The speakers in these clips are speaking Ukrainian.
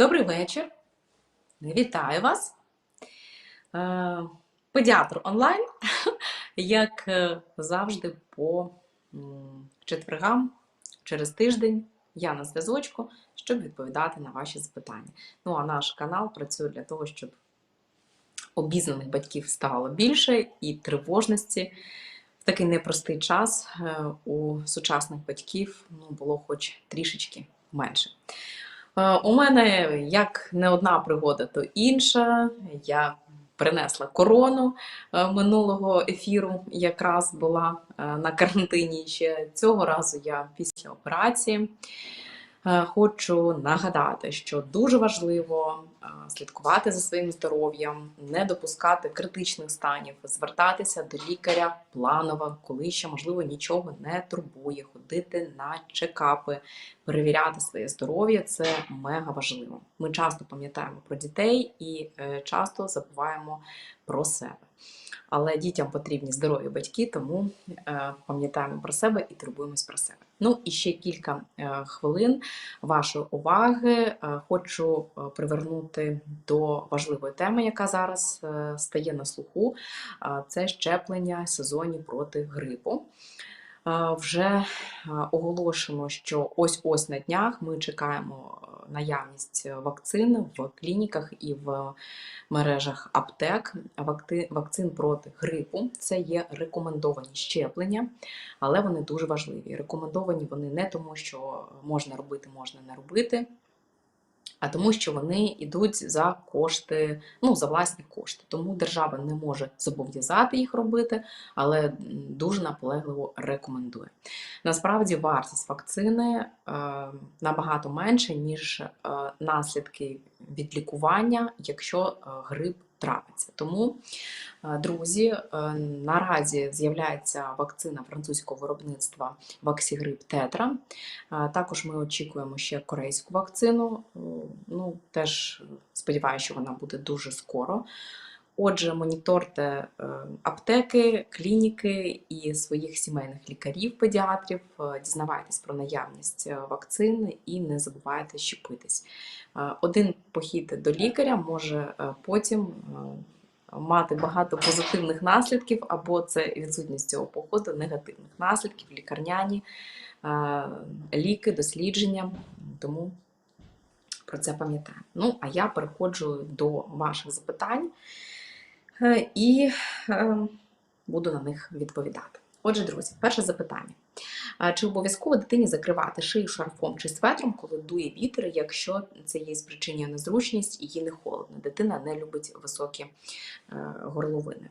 Добрий вечір. Вітаю вас. Е, Педіатр онлайн, як е, завжди, по четвергам через тиждень я на зв'язочку, щоб відповідати на ваші запитання. Ну а наш канал працює для того, щоб обізнаних батьків стало більше і тривожності в такий непростий час е, у сучасних батьків ну, було хоч трішечки менше. Е, У мене як не одна пригода, то інша. Я принесла корону е, минулого ефіру, якраз була е, на карантині ще цього разу. Я після операції. Е, Хочу нагадати, що дуже важливо е, слідкувати за своїм здоров'ям, не допускати критичних станів, звертатися до лікаря планово, коли ще можливо нічого не турбує, ходити на чекапи, перевіряти своє здоров'я це мега важливо. Ми часто пам'ятаємо про дітей і е, часто забуваємо про себе. Але дітям потрібні здорові батьки, тому е, пам'ятаємо про себе і турбуємось про себе. Ну і ще кілька е, хвилин вашої уваги е, хочу привернути до важливої теми, яка зараз стає на слуху. Це щеплення сезонні проти грипу. Вже оголошено, що ось-ось на днях ми чекаємо наявність вакцин в клініках і в мережах аптек. Вакцин проти грипу це є рекомендовані щеплення, але вони дуже важливі. Рекомендовані вони не тому, що можна робити, можна не робити. А тому, що вони йдуть за кошти, ну за власні кошти. Тому держава не може зобов'язати їх робити, але дуже наполегливо рекомендує. Насправді вартість вакцини е, набагато менше, ніж е, наслідки від лікування, якщо е, грип трапиться. Тому, е, друзі, е, наразі з'являється вакцина французького виробництва Ваксігрип Тетра. Також ми очікуємо ще корейську вакцину. Е, Ну, теж сподіваюся, що вона буде дуже скоро. Отже, моніторте е, аптеки, клініки і своїх сімейних лікарів, педіатрів, е, дізнавайтесь про наявність е, вакцин і не забувайте щепитись. Один похід до лікаря може потім мати багато позитивних наслідків, або це відсутність цього походу негативних наслідків, лікарняні ліки, дослідження. Тому про це пам'ятаємо. Ну, а я переходжу до ваших запитань і е, буду на них відповідати. Отже, друзі, перше запитання. Чи обов'язково дитині закривати шию шарфом чи светром, коли дує вітер, якщо це їй спричинює незручність і їй не холодно? Дитина не любить високі е, горловини.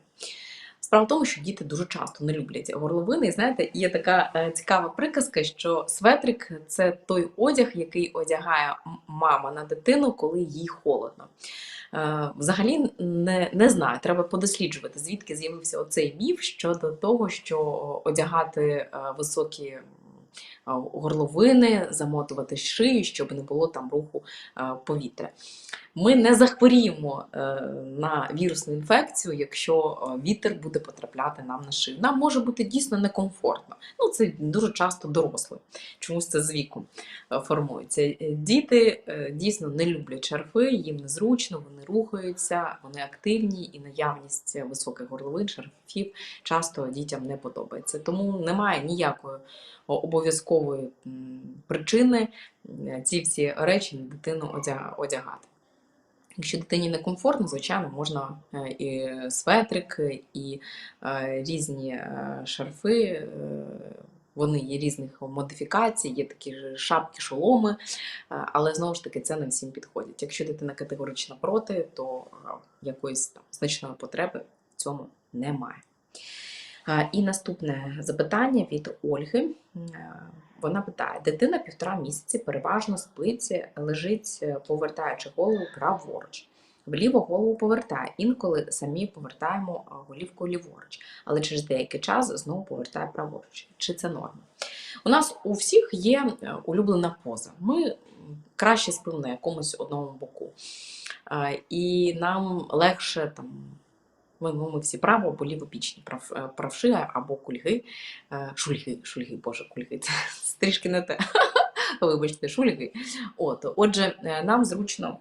Справа в тому, що діти дуже часто не люблять горловини. І знаєте, є така е, цікава приказка, що светрик це той одяг, який одягає мама на дитину, коли їй холодно. Е, Взагалі не, не знаю, треба подосліджувати, звідки з'явився оцей міф щодо того, що одягати е, високі горловини, замотувати шию, щоб не було там руху повітря. Ми не захворіємо е, на вірусну інфекцію, якщо е, вітер буде потрапляти нам на шию. Нам може бути дійсно некомфортно. Ну, це дуже часто дорослі. Чомусь це з віком е, формується. Діти дійсно не люблять шарфи, їм незручно, вони рухаються, вони активні, і наявність високих горловин, шарфів часто дітям не подобається. Тому немає ніякої обов'язкової м, причини е, ці всі речі на дитину одягати. Якщо дитині некомфортно, звичайно, можна е, і светрик, і е, різні шарфи. Вони є різних модифікацій, є такі шапки, шоломи, але знову ж таки це не всім підходить. Якщо дитина категорично проти, то якоїсь там значної потреби в цьому немає. І наступне запитання від Ольги. Е, Вона питає: дитина півтора місяці переважно спить, лежить, е, повертаючи голову праворуч. Вліво голову повертає. Інколи самі повертаємо е, голівку ліворуч, але через деякий час знову повертає праворуч. Чи це норма? У нас у всіх є улюблена поза. Ми краще спимо на якомусь одному боку. І нам легше там. Ми, ми всі право або лівопічні, прав, е, правши або кульги. Е, Шульги, шульги, боже, кульги, це трішки не те. Вибачте, шульги. От, отже, е, нам зручно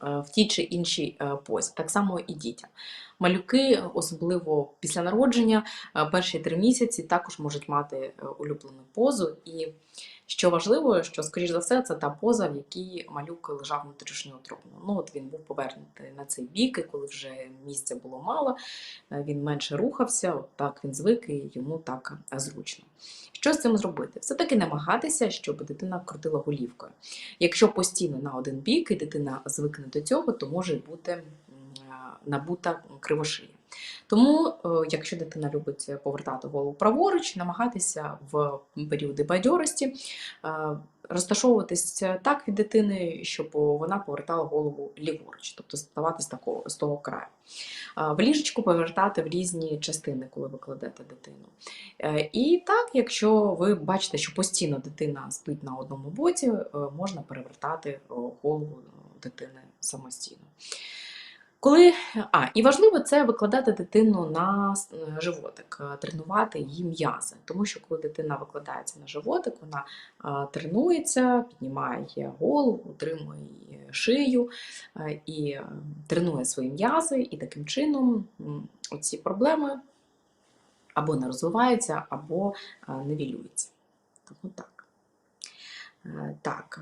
в тій чи іншій позі. Так само і дітям. Малюки, особливо після народження, перші три місяці також можуть мати улюблену позу. І що важливо, що, скоріш за все, це та поза, в якій малюк лежав внутрішньоутробно. Ну, от він був повернутий на цей бік, і коли вже місця було мало, е, він менше рухався, от так він звик і йому так е, зручно. Що з цим зробити? Все-таки намагатися, щоб дитина крутила голівкою. Якщо постійно на один бік і дитина звикне до цього, то може бути е, набута кривошия. Тому, е, якщо дитина любить повертати голову праворуч, намагатися в періоди бадьорості е, розташовуватись так від дитини, щоб вона повертала голову ліворуч, тобто ставати з такого з того краю. Е, В ліжечку повертати в різні частини, коли ви кладете дитину. І так, якщо ви бачите, що постійно дитина спить на одному боці, можна перевертати голову дитини самостійно. Коли, а, і важливо це викладати дитину на е, животик, е, тренувати її м'язи. Тому що коли дитина викладається на животик, вона е, тренується, піднімає голову, утримує її шию і тренує свої м'язи, і таким чином оці проблеми або не розвиваються, або нивелюються. Тому так. Так.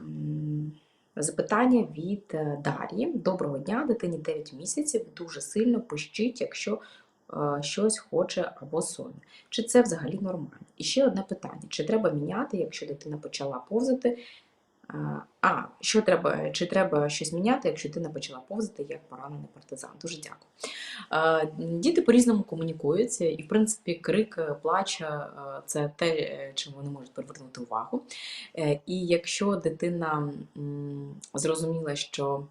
Запитання від е, Дар'ї. Доброго дня, дитині 9 місяців, дуже сильно пищить, якщо е, щось хоче або сон. Чи це взагалі нормально? І ще одне питання: чи треба міняти, якщо дитина почала повзати? А, що треба, чи треба щось міняти, якщо ти не почала повзати як поранений партизан? Дуже дякую. Діти по-різному комунікуються, і, в принципі, крик, е, плач е, це те, е, чим вони можуть привернути увагу. І якщо дитина зрозуміла, що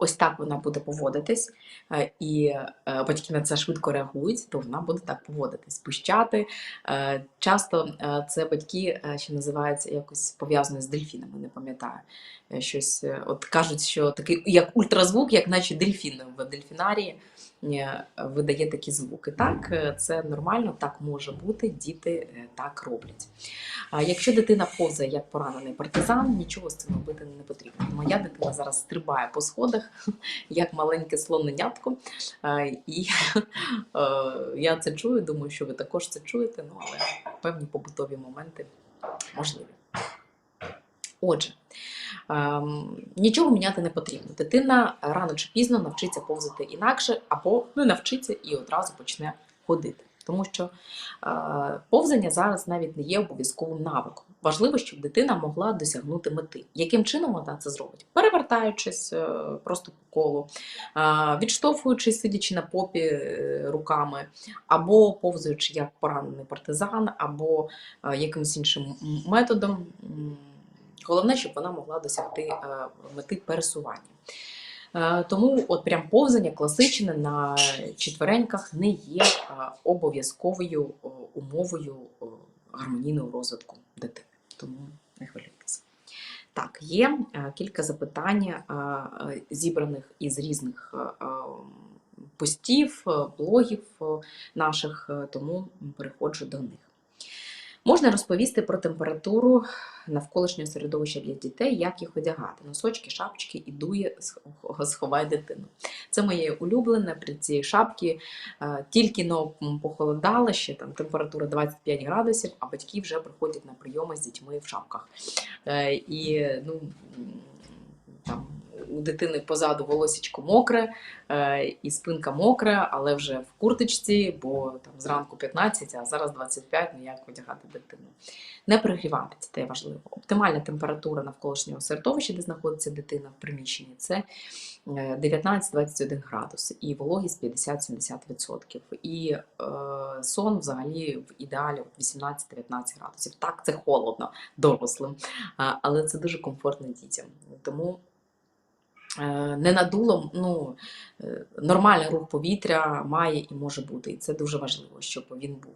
ось так вона буде поводитись, е, і е, батьки на це швидко реагують, то вона буде так поводитись, пищати. Е, Часто це батьки, що називаються якось пов'язані з дельфінами, не пам'ятаю. Щось, от кажуть, що такий як ультразвук, як наче дельфін в дельфінарії видає такі звуки. Так, е, це нормально, так може бути, діти е, так роблять. Якщо дитина повзає як поранений партизан, нічого з цим робити не потрібно. Моя дитина зараз стрибає по сходах, як маленьке слоненятко. Е, І е, я це чую, думаю, що ви також це чуєте, ну але певні побутові моменти можливі. Отже, нічого міняти не потрібно. Дитина рано чи пізно навчиться повзати інакше, або не навчиться і одразу почне ходити. Тому що е, повзання зараз навіть не є обов'язковим навиком. Важливо, щоб дитина могла досягнути мети. Яким чином вона це зробить? Перевертаючись е, просто по колу, е, відштовхуючись, сидячи на попі руками, або повзаючи як поранений партизан, або якимось іншим методом. Головне, щоб вона могла досягти е, мети пересування. Е, Тому от прям повзання класичне на четвереньках не є е, обов'язковою умовою гармонійного розвитку дитини. Тому не хвилюйтеся. Так, є кілька запитань, зібраних із різних постів, блогів наших, тому переходжу до них. Можна розповісти про температуру навколишнього середовища для дітей, як їх одягати. Носочки, шапочки і дує сх- сховай дитину. Це моє улюблене при цій шапці. е, Тільки но похолодало, ще там температура 25 градусів, а батьки вже приходять на прийоми з дітьми в шапках. Е, І ну, там, у дитини позаду волосічко мокре, е, і спинка мокра, але вже в курточці, бо там зранку 15, а зараз 25, ну як одягати дитину. Не пригрівати це важливо. Оптимальна температура навколишнього середовища, де знаходиться дитина в приміщенні, це е, 19-21 градус і вологість 50-70%. І е, сон взагалі в ідеалі 18-19 градусів. Так, це холодно дорослим, але це дуже комфортно дітям. Тому е, не надуло, ну, е, нормальний рух повітря має і може бути. І це дуже важливо, щоб він був.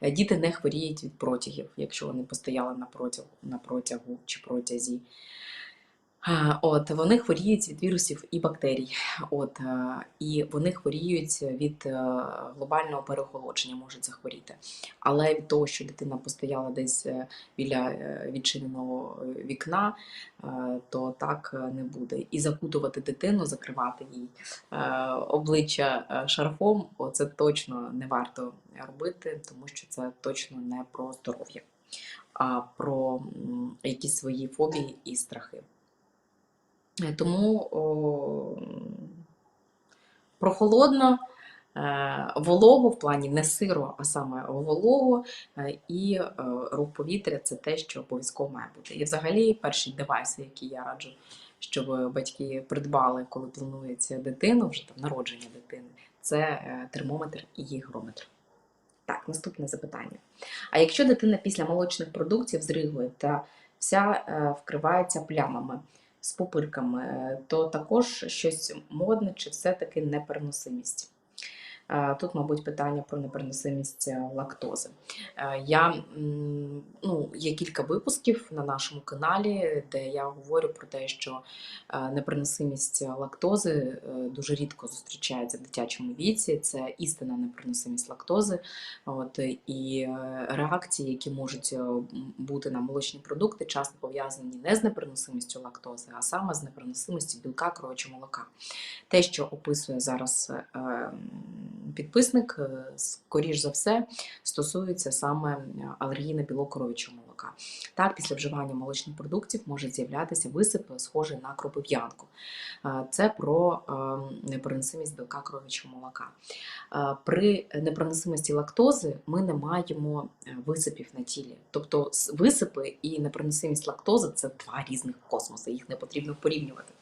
Е, Діти не хворіють від протягів, якщо вони постояли на протягу, на протягу чи протязі. От вони хворіють від вірусів і бактерій. От е, і вони хворіють від е, глобального переохолодження, можуть захворіти. Але від того, що дитина постояла десь е, біля відчиненого вікна, то так не буде. І закутувати дитину, закривати їй обличчя шарфом, це точно не варто робити, тому що це точно не про здоров'я, а про якісь свої фобії і страхи. Тому о, прохолодно, е, волого в плані не сиро, а саме волого, е, і е, рух повітря це те, що обов'язково має бути. І взагалі перші девайси, які я раджу, щоб батьки придбали, коли планується дитину, вже там народження дитини, це термометр і гігрометр. Так, наступне запитання. А якщо дитина після молочних продуктів зригує та вся вкривається плямами з пупирками, е, то також щось модне чи все-таки непереносимість? Е, Тут, мабуть, питання про непереносимість е, лактози. Е, Я, ну, є кілька випусків на нашому каналі, де я говорю про те, що непереносимість лактози дуже рідко зустрічається в дитячому віці. Це істинна непереносимість лактози. От, і реакції, які можуть бути на молочні продукти, часто пов'язані не з непереносимістю лактози, а саме з непереносимістю білка крові молока. Те, що описує зараз підписник, е, скоріш за все, стосується саме е, алергії на білок коров'ячого молока. Так, після вживання молочних продуктів може з'являтися висип, схожий на кропив'янку. Е, Це про е, непереносимість білка коров'ячого молока. Е, При непереносимості лактози ми не маємо е, висипів на тілі. Тобто висипи і непереносимість лактози це два різних космоси, їх не потрібно порівнювати.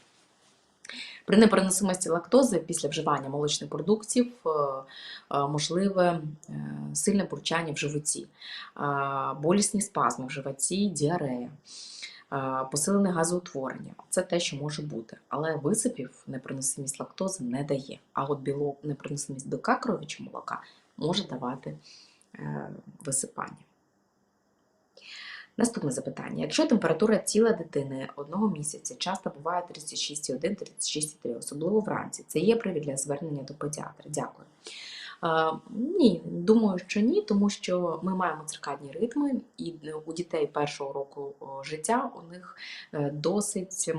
При непереносимості лактози після вживання молочних продуктів е, е, можливе е, сильне бурчання в животі, болісні спазми в животі, діарея, посилене газоутворення. Це те, що може бути. Але висипів непереносимість лактози не дає. А от білок, непереносимість білка крові чи молока може давати висипання. Наступне запитання. Якщо температура тіла дитини одного місяця часто буває 36,1-36,3, особливо вранці, це є привід для звернення до педіатра. Дякую. Ні, думаю, що ні, тому що ми маємо циркадні ритми, і у дітей першого року життя у них е, досить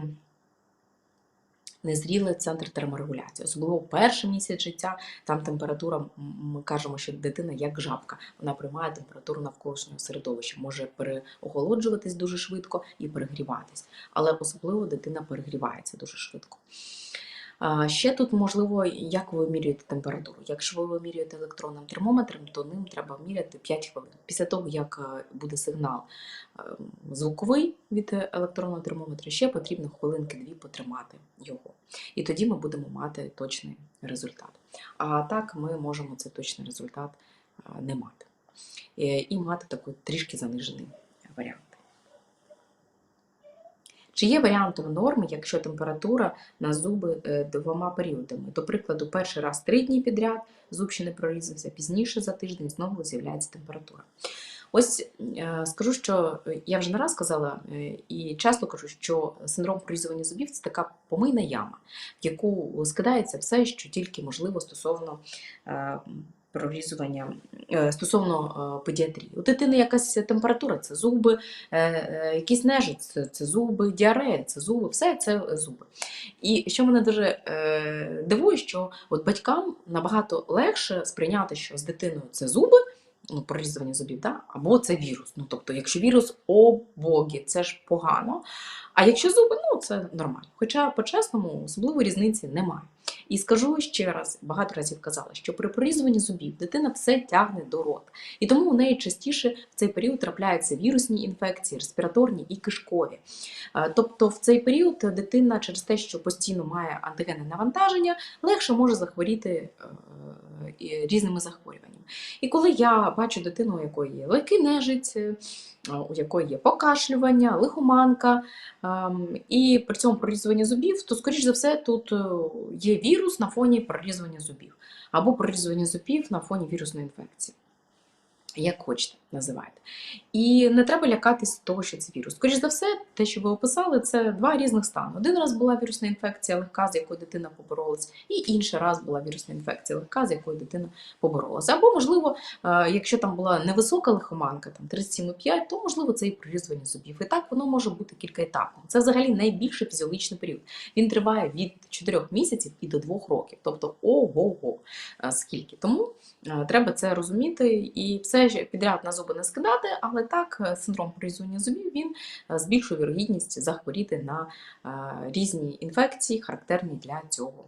незрілий центр терморегуляції. Особливо в перший місяць життя там температура, ми кажемо, що дитина як жабка, вона приймає температуру навколишнього середовища, може переохолоджуватись дуже швидко і перегріватись. Але особливо дитина перегрівається дуже швидко. Ще тут можливо, як ви вимірюєте температуру. Якщо ви вимірюєте електронним термометром, то ним треба вміряти 5 хвилин. Після того, як е, буде сигнал е, звуковий від електронного термометра, ще потрібно хвилинки-дві потримати його. І тоді ми будемо мати точний результат. А так ми можемо цей точний результат е, не мати. Е, І мати такий трішки занижений варіант. Чи є варіантом норми, якщо температура на зуби е, двома періодами? До прикладу, перший раз три дні підряд зуб ще не прорізався, пізніше за тиждень знову з'являється температура. Ось е, скажу, що е, я вже не раз казала і часто кажу, що синдром прорізування зубів це така помийна яма, в яку скидається все, що тільки можливо стосовно прорізування е, стосовно е, педіатрії. У дитини якась температура це зуби, е, якийсь нежить, це, зуби, діарея, це зуби, все це зуби. І що мене дуже дивує, що от батькам набагато легше сприйняти, що з дитиною це зуби. Ну, прорізування зубів, да? або це вірус. Ну, тобто, якщо вірус, о боги, це ж погано. А якщо зуби, ну це нормально. Хоча, по-чесному, особливої різниці немає. І скажу ще раз, багато разів казала, що при прорізуванні зубів дитина все тягне до рота. І тому у неї частіше в цей період трапляються вірусні інфекції, респіраторні і кишкові. Е, Тобто в цей період дитина через те, що постійно має антигенне навантаження, легше може захворіти е, різними захворюваннями. І коли я бачу дитину, у якої є легкий нежить, у якої є покашлювання, лихоманка, ем, і при цьому прорізування зубів, то, скоріш за все, тут е, є вірус на фоні прорізування зубів, або прорізування зубів на фоні вірусної інфекції. Як хочете, називайте. І не треба лякатись того, що це вірус. Скоріше за все, те, що ви описали, це два різних стани. Один раз була вірусна інфекція легка, з якою дитина поборолась, і інший раз була вірусна інфекція легка, з якою дитина поборолася. Або, можливо, е, якщо там була невисока лихоманка, там 37,5, то можливо це і прорізування зубів. І так воно може бути кількаетапним. Це взагалі найбільший фізіологічний період. Він триває від 4 місяців і до 2 років. Тобто ого-го, е, скільки. Тому е, треба це розуміти і все підряд на зуби не скидати, але так, е, синдром прорізування зубів він е, збільшує вірогідність захворіти на е, різні інфекції, характерні для цього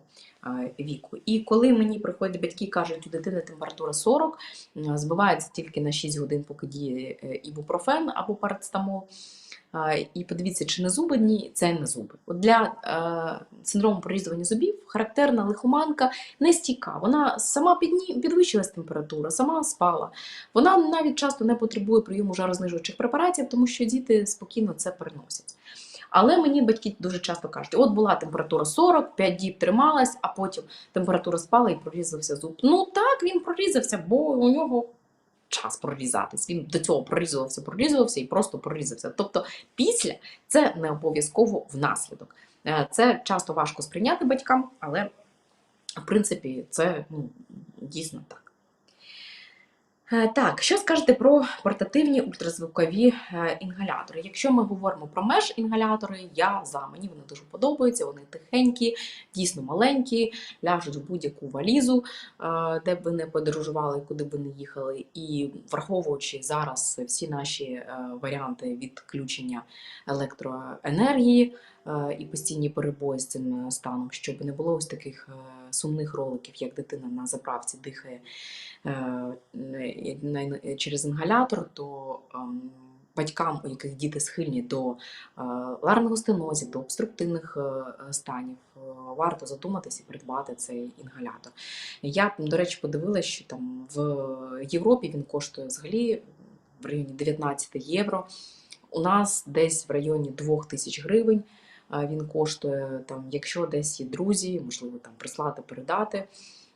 віку. І коли мені приходять батьки, кажуть, у дитини температура 40, збивається тільки на 6 годин, поки діє ібупрофен або парацетамол. І подивіться, чи не зуби ні, це не зуби. От для е, синдрому прорізування зубів характерна лихоманка не стійка. Вона сама підвищилась температура, сама спала. Вона навіть часто не потребує прийому жарознижуючих препаратів, тому що діти спокійно це переносять. Але мені батьки дуже часто кажуть: от була температура 40, 5 діб трималась, а потім температура спала і прорізався зуб. Ну так, він прорізався, бо у нього час прорізатись. Він до цього прорізувався, прорізувався і просто прорізався. Тобто, після це не обов'язково внаслідок. Е, Це часто важко сприйняти батькам, але в принципі це ну, дійсно так. Е, Так, що скажете про портативні ультразвукові е, інгалятори? Якщо ми говоримо про меж інгалятори, я за мені вони дуже подобаються. Вони тихенькі, дійсно маленькі, ляжуть в будь-яку валізу, е, де б ви не подорожували, куди б ви не їхали. І враховуючи зараз всі наші варіанти відключення електроенергії і постійні перебої з цим е, станом, щоб не було ось таких е, сумних роликів, як дитина на заправці дихає е, через інгалятор, то ем, батькам, у яких діти схильні до е, ларингостенозів, до обструктивних е, станів, е, варто задуматися і придбати цей інгалятор. Я, до речі, подивилася, що там в Європі він коштує взагалі в районі 19 євро. У нас десь в районі 2000 гривень. Він коштує там, якщо десь є друзі, можливо, там прислати, передати.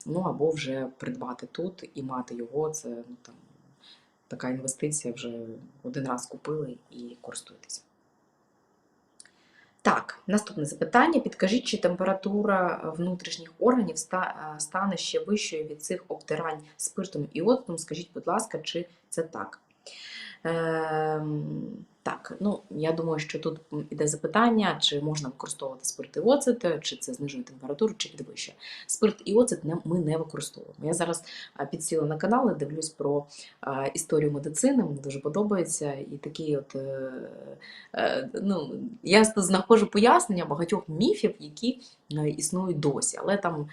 Ну або вже придбати тут і мати його. Це ну, там, така інвестиція вже один раз купили і користуєтеся. Так, наступне запитання. Підкажіть, чи температура внутрішніх органів е, стане ще вищою від цих обтирань спиртом і оцтом? Скажіть, будь ласка, чи це так? Ем, так, ну я думаю, що тут іде запитання, чи можна використовувати спирт і оцет, чи це знижує температуру, чи підвищує. Спирт і оцет ми не використовуємо. Я зараз підсіла на канали, дивлюсь про а, історію медицини, мені дуже подобається. І такі от е, е, ну, я знаходжу пояснення багатьох міфів, які е, існують досі, але там.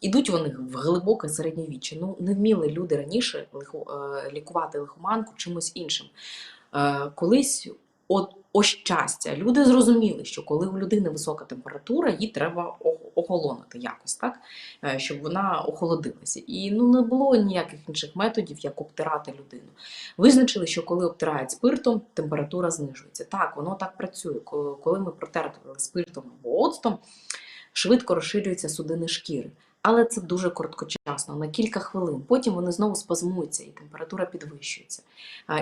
Ідуть вони в глибоке середньовіччя. Ну, не вміли люди раніше е, лікувати лихоманку чимось іншим. Е, Колись от о щастя, люди зрозуміли, що коли у людини висока температура, їй треба о- охолонути якось, так? Е, щоб вона охолодилася. І ну, не було ніяких інших методів, як обтирати людину. Визначили, що коли обтирають спиртом, температура знижується. Так, воно так працює. Коли ми протерли спиртом або оцтом, швидко розширюються судини шкіри. Але це дуже короткочасно, на кілька хвилин. Потім вони знову спазмуються і температура підвищується.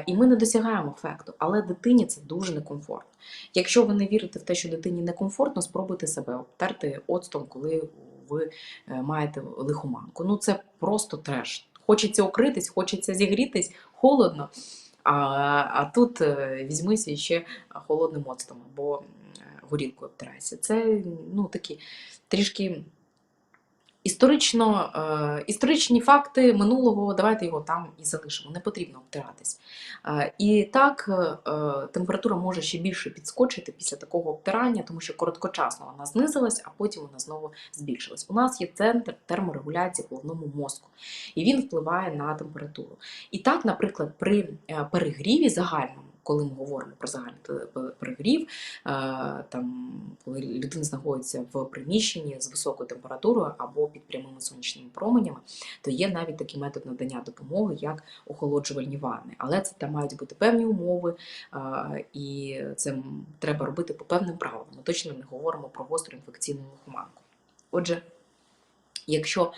І ми не досягаємо ефекту, але дитині це дуже некомфортно. Якщо ви не вірите в те, що дитині некомфортно, спробуйте себе обтерти оцтом, коли ви е, маєте лихоманку. Ну це просто треш. Хочеться укритись, хочеться зігрітись, холодно. А, а тут е, візьмися ще холодним оцтом або горілкою обтирайся. Це ну, такі трішки історично, е, історичні факти минулого, давайте його там і залишимо, не потрібно обтиратись. Е, і так е, температура може ще більше підскочити після такого обтирання, тому що короткочасно вона знизилась, а потім вона знову збільшилась. У нас є центр терморегуляції головному мозку, і він впливає на температуру. І так, наприклад, при перегріві загальному. Коли ми говоримо про загальний перегрів, е, там, коли людина знаходиться в приміщенні з високою температурою або під прямими сонячними променями, то є навіть такий метод надання допомоги, як охолоджувальні ванни. Але це там мають бути певні умови, е, і це треба робити по певним правилам. Ми точно не говоримо про гостру інфекційну лихоманку. Отже, Якщо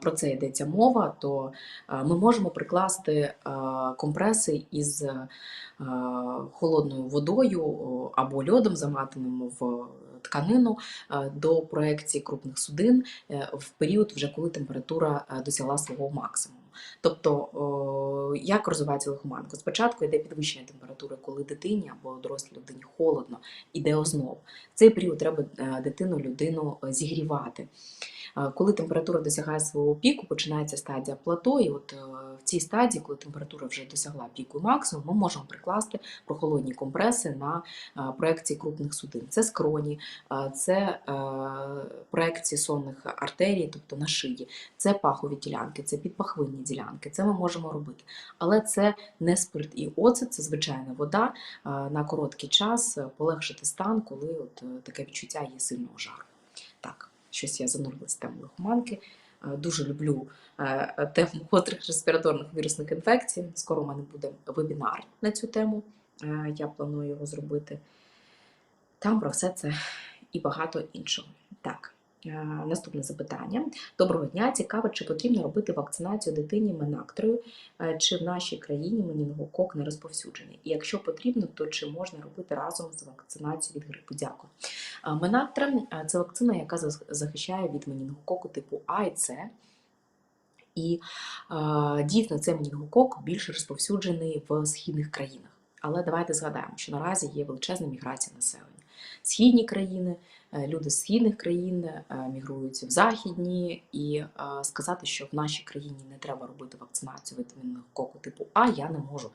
про це йдеться мова, то ми можемо прикласти компреси із холодною водою або льодом, заматаним в тканину до проекції крупних судин е, в період, вже коли температура е, досягла свого максимуму. Тобто, як розвивається лихоманка? Спочатку йде підвищення температури, коли дитині або дорослій людині холодно, іде ознов. В цей період треба е, дитину, людину е, зігрівати. Коли температура досягає свого піку, починається стадія плато, і от е, в цій стадії, коли температура вже досягла піку максимум, ми можемо прикласти прохолодні компреси на е, проекції крупних судин. Це скроні, е, це проекції сонних артерій, тобто на шиї, це пахові ділянки, це підпахвинні ділянки. Це ми можемо робити. Але це не спирт і оцет, це звичайна вода на короткий час полегшити стан, коли от таке відчуття є сильного жару. Щось я занурилась тему лихоманки. Е, Дуже люблю е, тему котрих респіраторних вірусних інфекцій. Скоро у мене буде вебінар на цю тему. Е, Я планую його зробити. Там про все це і багато іншого. Так, наступне запитання. Доброго дня. Цікаво, чи потрібно робити вакцинацію дитині менактрою, е, чи в нашій країні менінгокок не розповсюджений? І якщо потрібно, то чи можна робити разом з вакцинацією від грипу? Дякую. Е, Менактра е, це вакцина, яка зах- захищає від менінгококу типу А і С. І е, дійсно цей менінгокок більш розповсюджений в східних країнах. Але давайте згадаємо, що наразі є величезна міграція населення. Східні країни, е, люди з східних країн мігруються мігрують в західні, і е, сказати, що в нашій країні не треба робити вакцинацію вітамінного коку типу А, я не можу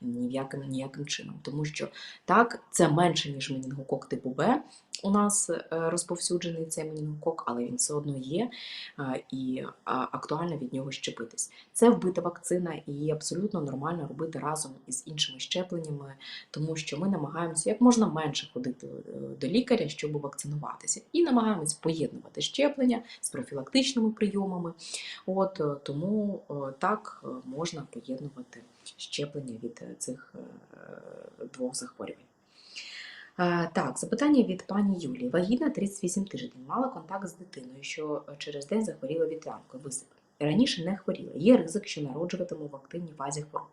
ні в яким, ніяким чином, тому що так, це менше, ніж менінгокок типу Б. У нас е, розповсюджений цей менінгокок, але він все одно є е, і актуально від нього щепитись. Це вбита вакцина, і її абсолютно нормально робити разом із іншими щепленнями, тому що ми намагаємося як можна менше ходити е, до лікаря, щоб вакцинуватися, і намагаємось поєднувати щеплення з профілактичними прийомами. От е, тому е, так е, можна поєднувати щеплення від е, цих е, двох захворювань. Так, запитання від пані Юлії. Вагітна 38 тиждень. Мала контакт з дитиною, що е, через день захворіла вітрянкою, висип. Раніше не хворіла. Є ризик, що народжуватиму в активній фазі хвороб.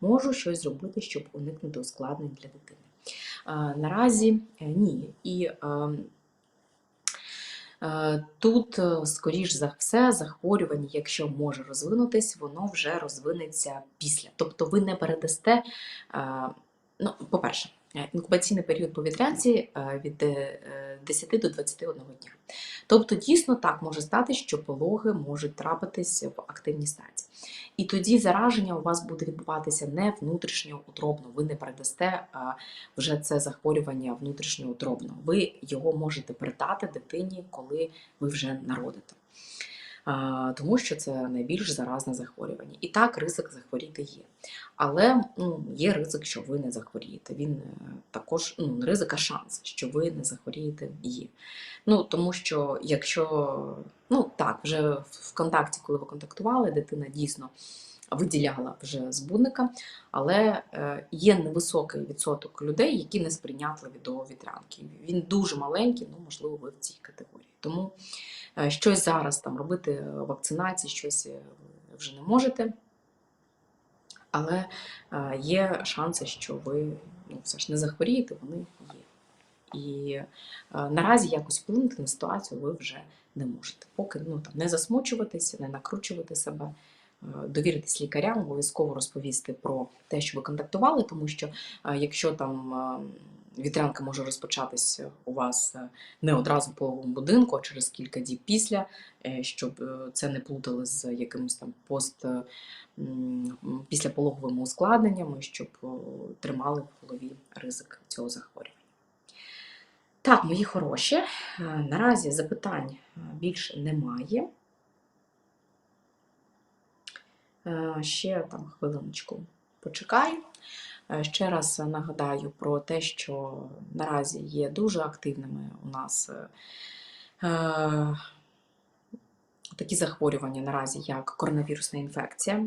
Можу щось зробити, щоб уникнути ускладнень для дитини. Наразі е, ні. І е, е, тут, скоріш за все, захворювання, якщо може розвинутись, воно вже розвинеться після. Тобто ви не передасте. Ну, по-перше, інкубаційний період по вітрянці е, від е, 10 до 21 дня. Тобто, дійсно так може стати, що пологи можуть трапитись в активній стадії. І тоді зараження у вас буде відбуватися не внутрішньоутробно, ви не передасте вже це захворювання внутрішньоутробно. Ви його можете передати дитині, коли ви вже народите. Тому що це найбільш заразне захворювання. І так, ризик захворіти є. Але ну, є ризик, що ви не захворієте. Він е, також ну, не ризик, а шанс, що ви не захворієте є. Ну, тому що якщо ну так, вже в контакті, коли ви контактували, дитина дійсно виділяла вже збудника, але е, є невисокий відсоток людей, які не сприйнятливі до вітрянки. Він дуже маленький, ну можливо, ви в цій категорії. Тому е, щось зараз там робити вакцинації, щось е, вже не можете. Але є шанси, що ви ну, все ж не захворієте, вони є. І наразі якось вплинути на ситуацію ви вже не можете. Поки ну, там, не засмучуватися, не накручувати себе, довіритись лікарям, обов'язково розповісти про те, що ви контактували, тому що е, якщо там е, вітрянка може розпочатися у вас е, не одразу в пологовому будинку, а через кілька діб після, е, щоб е, це не плутали з якимось там пост е, післяпологовими ускладненнями, щоб е, тримали в голові ризик цього захворювання. Так, мої хороші, е, наразі запитань е, більше немає. Е, Ще там хвилиночку почекаю. Е, Ще раз нагадаю про те, що наразі є дуже активними у нас е, е, такі захворювання наразі, як коронавірусна інфекція,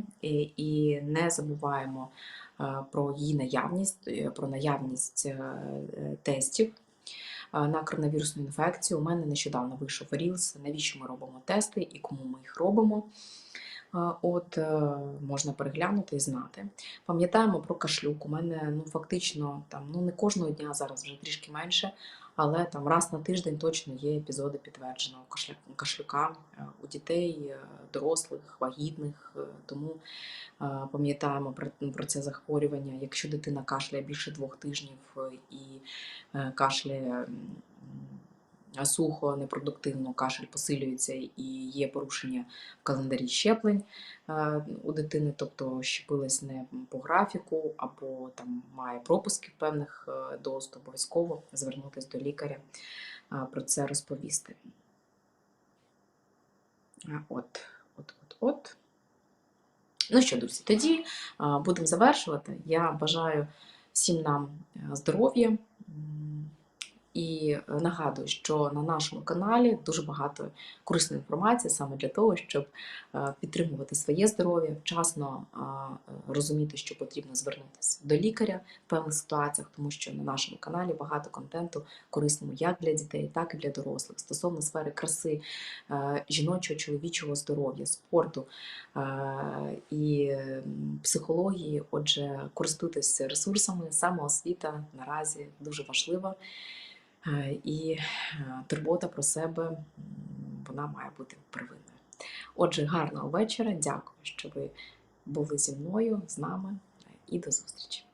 і, не забуваємо е, про її наявність, е, про наявність е, е, тестів. е, на коронавірусну інфекцію. У мене нещодавно вийшов Reels, навіщо ми робимо тести і кому ми їх робимо. От е, можна переглянути і знати. Пам'ятаємо про кашлюк. У мене ну фактично там ну не кожного дня зараз вже трішки менше, але там раз на тиждень точно є епізоди підтвердженого кашлюка е, у дітей, е, дорослих, вагітних. Тому пам'ятаємо про, про це захворювання. Якщо дитина кашляє більше двох тижнів і кашляє сухо, непродуктивно, кашель посилюється і є порушення в календарі щеплень е, у дитини, тобто щепилась не по графіку, або там має пропуски певних е, доз, то обов'язково звернутися до лікаря, е, про це розповісти. От, от, от, от. Ну що, друзі, тоді будемо завершувати. Я бажаю всім нам здоров'я. І е, нагадую, що на нашому каналі дуже багато корисної інформації саме для того, щоб е, підтримувати своє здоров'я, вчасно е, розуміти, що потрібно звернутися до лікаря в певних ситуаціях, тому що на нашому каналі багато контенту корисного як для дітей, так і для дорослих стосовно сфери краси, жіночого, чоловічого здоров'я, спорту і психології. Отже, користуйтесь ресурсами, самоосвіта наразі дуже важлива. Е, І е, турбота про себе вона має бути первинною. Отже, гарного вечора. Дякую, що ви були зі мною, з нами, і до зустрічі.